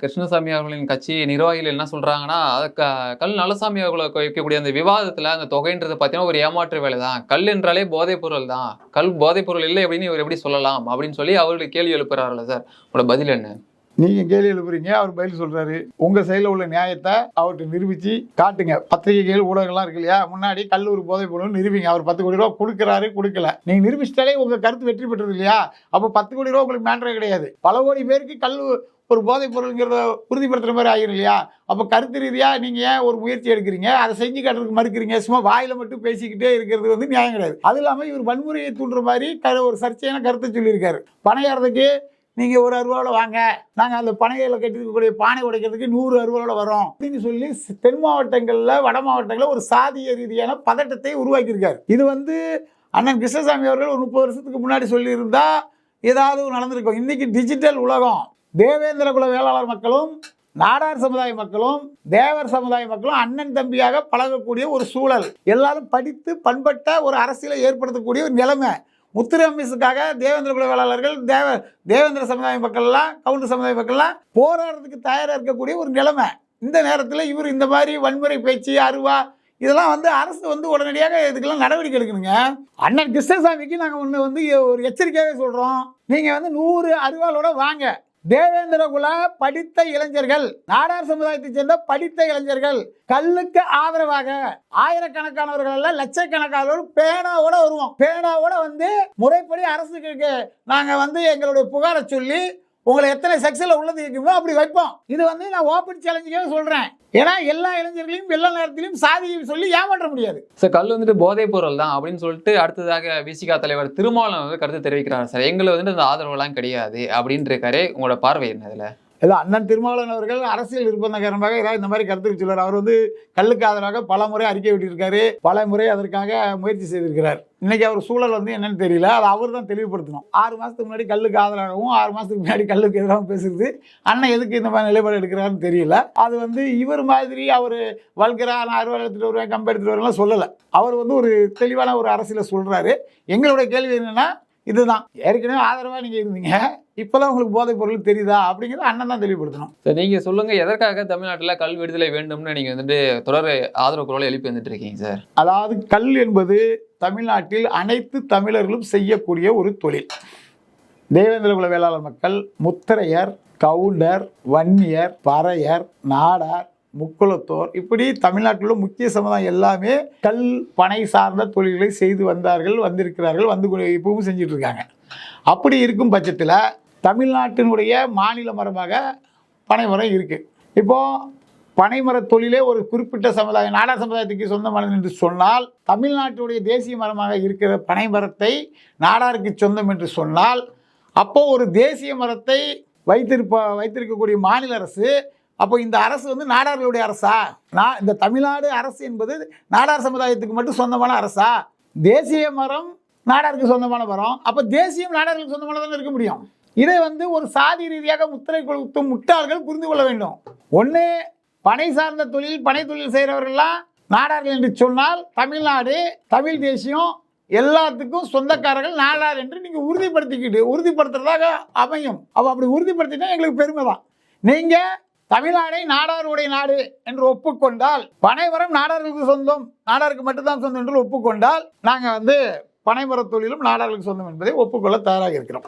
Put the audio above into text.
கிருஷ்ணசாமி அவர்களின் கட்சி நிர்வாகிகள் என்ன சொல்றாங்கன்னா அது க- கல் நல்லசாமி அவர்களை வைக்கக்கூடிய அந்த விவாதத்துல அந்த தொகைன்றது பார்த்தீங்கன்னா ஒரு ஏமாற்று வேலை தான் கல் என்றாலே போதைப் பொருள் தான். கல் போதைப் பொருள் இல்லை அப்படின்னு இவர் எப்படி சொல்லலாம் அப்படின்னு சொல்லி அவர்கள் கேள்வி எழுப்புறாருல்ல சார். உங்களோட பதில் என்ன? நீங்க கேள்வி எழுப்புறீங்க அவர் பதில் சொல்றாரு. உங்க சைடில் உள்ள நியாயத்தை அவர்கிட்ட நிரூபிச்சு காட்டுங்க. பத்திரிகைகள் ஊடகங்கள்லாம் இருக்கு இல்லையா? முன்னாடி கல்லூரி போதை பொருள் நிரூபிங்க. அவர் பத்து கோடி ரூபா கொடுக்குறாரு கொடுக்கல. நீங்க நிரூபிச்சிட்டாலே உங்க கருத்து வெற்றி பெற்றது இல்லையா? அப்போ பத்து கோடி ரூபா உங்களுக்கு மேண்டரே கிடையாது. பல கோடி பேருக்கு கல் ஒரு போதைப் பொருளுங்கிறத உறுதிப்படுத்துற மாதிரி ஆகிரும் இல்லையா? அப்போ கருத்து ரீதியாக நீங்கள் ஏன் ஒரு முயற்சி எடுக்கிறீங்க? அதை செஞ்சு காட்டுறதுக்கு மறுக்கிறீங்க? சும்மா வாயில் மட்டும் பேசிக்கிட்டே இருக்கிறது வந்து நியாயம் கிடையாது. அது இல்லாமல் இவர் வன்முறையை தூண்டுற மாதிரி க- ஒரு சர்ச்சையான கருத்தை சொல்லியிருக்காரு. பணையாரதுக்கு நீங்கள் ஒரு அருவாவில் வாங்க. நாங்கள் அந்த பனைகளில் கட்டிருக்கக்கூடிய பானை உடைக்கிறதுக்கு நூறு அருவாவில் வரோம் அப்படின்னு சொல்லி தென் மாவட்டங்களில் வட மாவட்டங்களில் ஒரு சாதிய ரீதியான பதட்டத்தை உருவாக்கியிருக்காரு. இது வந்து அண்ணன் கிருஷ்ணசாமி அவர்கள் ஒரு முப்பது வருஷத்துக்கு முன்னாடி சொல்லியிருந்தா ஏதாவது நடந்திருக்கும். இன்றைக்கி டிஜிட்டல் உலகம். தேவேந்திர குல வேளாளர் மக்களும் நாடார் சமுதாய மக்களும் தேவர் சமுதாய மக்களும் அண்ணன் தம்பியாக பழகக்கூடிய ஒரு சூழல். எல்லாரும் படித்து பண்பட்ட ஒரு அரசியலை ஏற்படுத்தக்கூடிய ஒரு நிலைமை. முத்திரை அமிஸுக்காக தேவேந்திர குல வேளாளர்கள் தேவ தேவேந்திர சமுதாய மக்கள்லாம் கவுண்டர் சமுதாய மக்கள்லாம் போராடுறதுக்கு தயாராக இருக்கக்கூடிய ஒரு நிலைமை. இந்த நேரத்தில் இவர் இந்த மாதிரி வன்முறை பேச்சு அருவா இதெல்லாம் வந்து அரசு வந்து உடனடியாக இதுக்கெல்லாம் நடவடிக்கை எடுக்கணுங்க. அண்ணன் கிருஷ்ணசாமிக்கு நாங்கள் ஒன்று வந்து ஒரு எச்சரிக்கையாகவே சொல்கிறோம் நீங்கள் வந்து நூறு அருவாளோட வாங்க. தேவேந்திர குல படித்த இளைஞர்கள் நாடார் சமுதாயத்தைச் சேர்ந்த படித்த இளைஞர்கள் கல்லுக்கு ஆதரவாக ஆயிரக்கணக்கானவர்கள் அல்ல லட்சக்கணக்கானவர் பேனாவோட வருவோம். பேனாவோட வந்து முறைப்படி அரசுக்கு நாங்க வந்து எங்களுடைய புகாரை சொல்லி உங்களை எத்தனை செக்ஸில் உள்ளது இருக்குமோ அப்படி வைப்போம். இது வந்து நான் ஓப்பன் சேலஞ்சுக்காக சொல்கிறேன் ஏன்னா எல்லா இளைஞர்களையும் எல்லா நேரத்திலையும் சாதியை சொல்லி ஏமாற்ற முடியாது. சார் கல் வந்துட்டு போதைப் பொருள் தான் அப்படின்னு சொல்லிட்டு அடுத்ததாக விசிகா தலைவர் திருமாவளவன் வந்து கருத்து தெரிவிக்கிறார். சார் எங்களை வந்துட்டு அந்த ஆதரவுலாம் கிடையாது அப்படின்ட்டு இருக்காரு. உங்களோட பார்வை என்ன இதில்? இல்லை அண்ணன் திருமாவளவன் அவர்கள் அரசியல் நிர்பந்த காரணமாக ஏதாவது இந்த மாதிரி கருத்துக்கு சொல்றார். அவர் வந்து கல்லுக்கு ஆதரவாக பல முறை அறிக்கை விட்டிருக்காரு. பல முறை அதற்காக முயற்சி செய்திருக்கிறார். இன்னைக்கு அவர் சூழல் வந்து என்னன்னு தெரியல. அதை அவர் தான் தெளிவுபடுத்தணும். ஆறு மாதத்துக்கு முன்னாடி கல்லுக்கு ஆதரவாகவும் ஆறு மாதத்துக்கு முன்னாடி கல்லுக்கு எதிராகவும் பேசுறது. அண்ணன் எதுக்கு இந்த மாதிரி நிலைப்பாடு எடுக்கிறாருன்னு தெரியல. அது வந்து இவர் மாதிரி அவர் வல்கரா நான் அறுவடை எடுத்துகிட்டு வருவேன் கம்பெடுத்துட்டு எடுத்துகிட்டு வருவேன்லாம் சொல்லலை. அவர் வந்து ஒரு தெளிவான ஒரு அரசியலை சொல்கிறாரு எங்களுடைய கேள்வி என்னென்னா இதுதான். ஏற்கனவே ஆதரவாக நீங்கள் இருந்தீங்க. இப்போதான் உங்களுக்கு போதைப் பொருள் தெரியுதா? அப்படிங்கிறத அண்ணன் தான் தெளிவுபடுத்தணும். சார் நீங்க சொல்லுங்க எதற்காக தமிழ்நாட்டுல கல் விடுதலை வேண்டும்னு நீங்க வந்துட்டு தொடர் ஆதரவு குரலை எழுப்பி வந்துட்டு இருக்கீங்க சார்? அதாவது கல் என்பது தமிழ்நாட்டில் அனைத்து தமிழர்களும் செய்யக்கூடிய ஒரு தொழில். தேவேந்திர குல வேளாளர் மக்கள் முத்திரையர் கவுண்டர் வன்னியர் பறையர் நாடார் முக்குளத்தோர். இப்படி தமிழ்நாட்டில் உள்ள முக்கிய சமுதாயம் எல்லாமே கல் பனை சார்ந்த தொழில்களை செய்து வந்தார்கள் வந்திருக்கிறார்கள் வந்து இப்பவும் செஞ்சுட்டு இருக்காங்க அப்படி இருக்கும் பட்சத்தில் தமிழ்நாட்டினுடைய மாநில மரமாக பனைமரம் இருக்குது இப்போது பனைமரத் தொழிலே ஒரு குறிப்பிட்ட சமுதாயம் நாடார் சமுதாயத்துக்கு சொந்தமானது என்று சொன்னால் தமிழ்நாட்டுடைய தேசிய மரமாக இருக்கிற பனைமரத்தை நாடாருக்கு சொந்தம் என்று சொன்னால் அப்போது ஒரு தேசிய மரத்தை வைத்திருப்ப வைத்திருக்கக்கூடிய மாநில அரசு அப்போ இந்த அரசு வந்து நாடார்களுடைய அரசா? நான் இந்த தமிழ்நாடு அரசு என்பது நாடார் சமுதாயத்துக்கு மட்டும் சொந்தமான அரசா? தேசிய மரம் நாடாருக்கு சொந்தமான மரம். அப்போ தேசியம் நாடார்களுக்கு சொந்தமானதாக இருக்க முடியும்? இதை வந்து ஒரு சாதி ரீதியாக முத்திரை கொளுத்தும் முட்டாள்கள் புரிந்து கொள்ள வேண்டும். ஒன்று பனை சார்ந்த தொழில் பனை தொழில் செய்கிறவர்கள்லாம் நாடார்கள் என்று சொன்னால் தமிழ்நாடு தமிழ் தேசியம் எல்லாத்துக்கும் சொந்தக்காரர்கள் நாடார் என்று நீங்கள் உறுதிப்படுத்திக்கிட்டு உறுதிப்படுத்துறதாக அமையும். அப்போ அப்படி உறுதிப்படுத்தினா எங்களுக்கு பெருமை தான் நீங்கள் தமிழ்நாடை நாடாருடைய நாடு என்று ஒப்புக்கொண்டால் பனைமரம் நாடாருக்கு சொந்தம் நாடாருக்கு மட்டும்தான் சொந்தம் என்று ஒப்புக்கொண்டால் நாங்கள் வந்து பனைமரத் தொழிலும் நாடார்களுக்கு சொந்தம் என்பதை ஒப்புக்கொள்ள தயாராக இருக்கிறோம்.